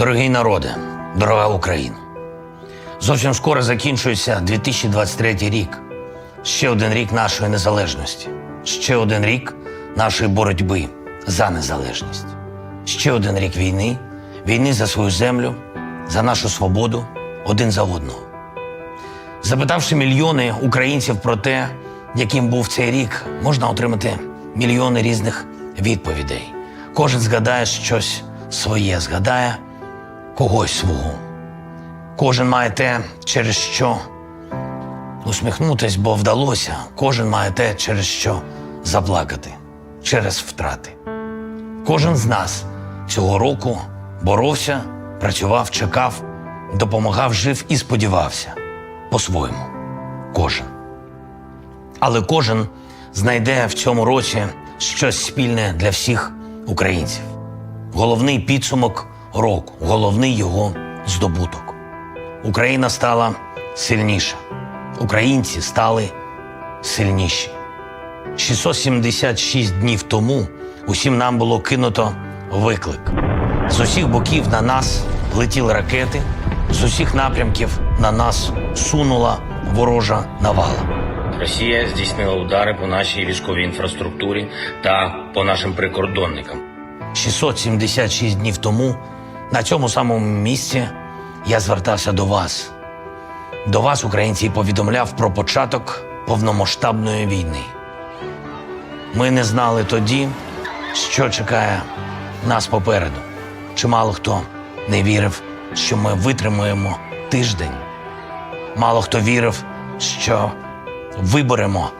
Дорогий народе, дорога Україна. Зовсім скоро закінчується 2023 рік. Ще один рік нашої незалежності. Ще один рік нашої боротьби за незалежність. Ще один рік війни, війни за свою землю, за нашу свободу, один за одного. Запитавши мільйони українців про те, яким був цей рік, можна отримати мільйони різних відповідей. Кожен згадає щось своє, згадає когось свого. Кожен має те, через що усміхнутись, бо вдалося. Кожен має те, через що заплакати, через втрати. Кожен з нас цього року боровся, працював, чекав, допомагав, жив і сподівався по-своєму. Кожен. Але кожен знайде в цьому році щось спільне для всіх українців. Головний підсумок року, головний його здобуток. Україна стала сильніша. Українці стали сильніші. 676 днів тому усім нам було кинуто виклик. З усіх боків на нас летіли ракети, з усіх напрямків на нас сунула ворожа навала. Росія здійснила удари по нашій військовій інфраструктурі та по нашим прикордонникам. 676 днів тому на цьому самому місці я звертався до вас. До вас, українці, повідомляв про початок повномасштабної війни. Ми не знали тоді, що чекає нас попереду. Чимало хто не вірив, що ми витримаємо тиждень. Мало хто вірив, що виборемо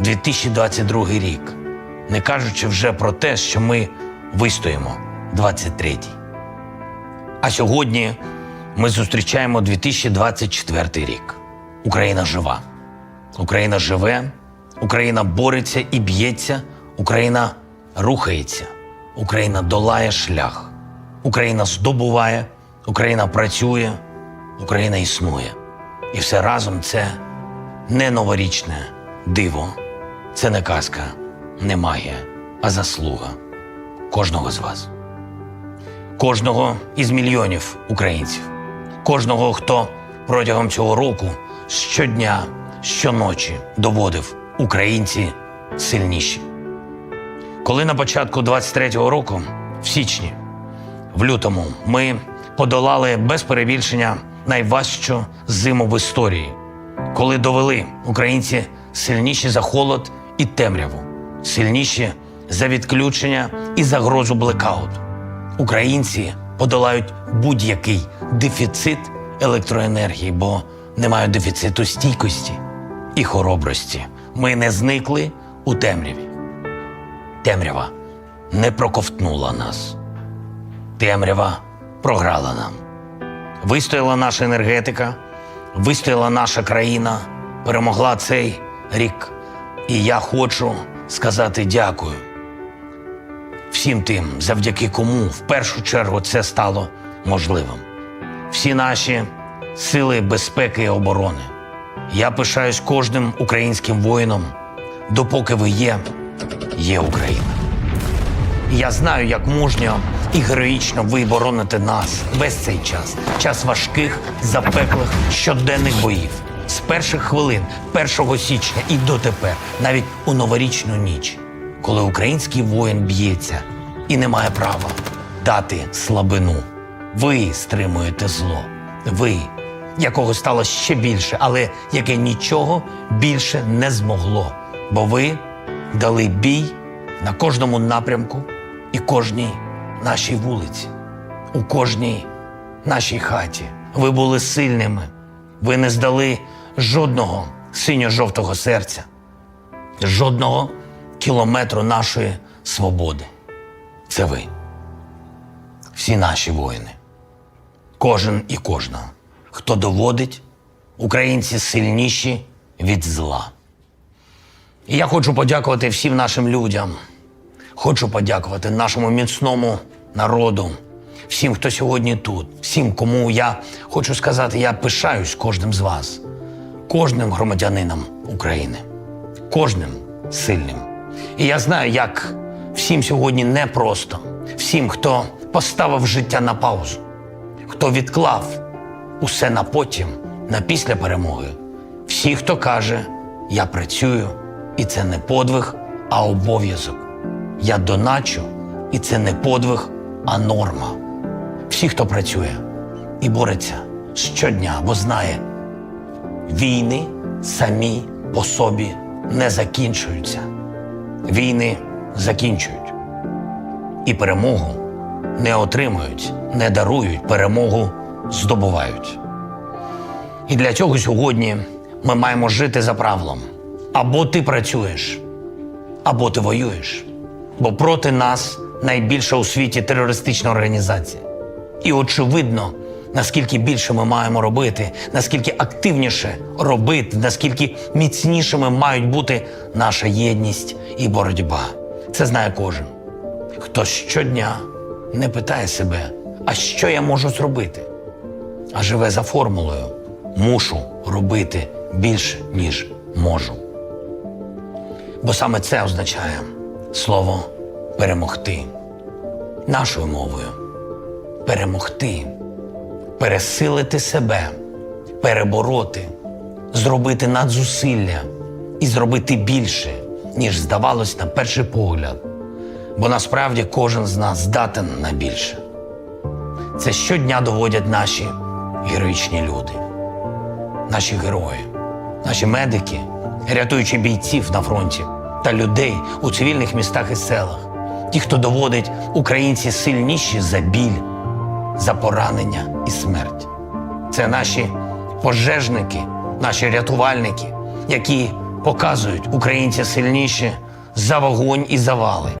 2022 рік, не кажучи вже про те, що ми вистоїмо 23-й. А сьогодні ми зустрічаємо 2024 рік. Україна жива. Україна живе, Україна бореться і б'ється, Україна рухається, Україна долає шлях, Україна здобуває, Україна працює, Україна існує. І все разом це не новорічне диво, це не казка, не магія, а заслуга кожного з вас, кожного із мільйонів українців, кожного, хто протягом цього року щодня, щоночі доводив українці сильніші. Коли на початку 23-го року, в січні, в лютому, ми подолали без перебільшення найважчу зиму в історії, коли довели українці сильніші за холод і темряву, сильніші за відключення і загрозу блекауту. Українці подолають будь-який дефіцит електроенергії, бо не мають дефіциту стійкості і хоробрості. Ми не зникли у темряві. Темрява не проковтнула нас. Темрява програла нам. Вистояла наша енергетика, вистояла наша країна, перемогла цей рік. І я хочу сказати дякую всім тим, завдяки кому в першу чергу це стало можливим. Всі наші сили безпеки і оборони. Я пишаюсь кожним українським воїном, допоки ви є, є Україна. Я знаю, як мужньо і героїчно ви бороните нас весь цей час. Час важких, запеклих щоденних боїв. З перших хвилин 1 січня і дотепер, навіть у новорічну ніч, коли український воїн б'ється і не має права дати слабину. Ви стримуєте зло. Ви, якого стало ще більше, але яке нічого більше не змогло. Бо ви дали бій на кожному напрямку і кожній нашій вулиці, у кожній нашій хаті. Ви були сильними. Ви не здали жодного синьо-жовтого серця, жодного кілометру нашої свободи. Це ви. Всі наші воїни. Кожен і кожна, хто доводить, українці сильніші від зла. І я хочу подякувати всім нашим людям. Хочу подякувати нашому міцному народу, всім, хто сьогодні тут, всім, кому я хочу сказати, я пишаюсь кожним з вас, кожним громадянином України, кожним сильним. І я знаю, як всім сьогодні непросто, всім, хто поставив життя на паузу, хто відклав усе на потім, на після перемоги. Всі, хто каже, я працюю, і це не подвиг, а обов'язок. Я доначу, і це не подвиг, а норма. Всі, хто працює і бореться щодня, бо знає, війни самі по собі не закінчуються. Війни закінчують. І перемогу не отримують, не дарують, перемогу здобувають. І для цього сьогодні ми маємо жити за правилом. Або ти працюєш, або ти воюєш. Бо проти нас найбільша у світі терористична організація. І очевидно, наскільки більше ми маємо робити, наскільки активніше робити, наскільки міцнішими мають бути наша єдність і боротьба. Це знає кожен. Хто щодня не питає себе, а що я можу зробити? а живе за формулою мушу робити більше, ніж можу. Бо саме це означає слово перемогти нашою мовою. Перемогти, пересилити себе, перебороти, зробити надзусилля і зробити більше, ніж здавалось на перший погляд. Бо насправді кожен з нас здатен на більше. Це щодня доводять наші героїчні люди, наші герої, наші медики, рятуючи бійців на фронті та людей у цивільних містах і селах, ті, хто доводить українці сильніші за біль, за поранення і смерть. Це наші пожежники, наші рятувальники, які показують українці сильніші за вогонь і завали.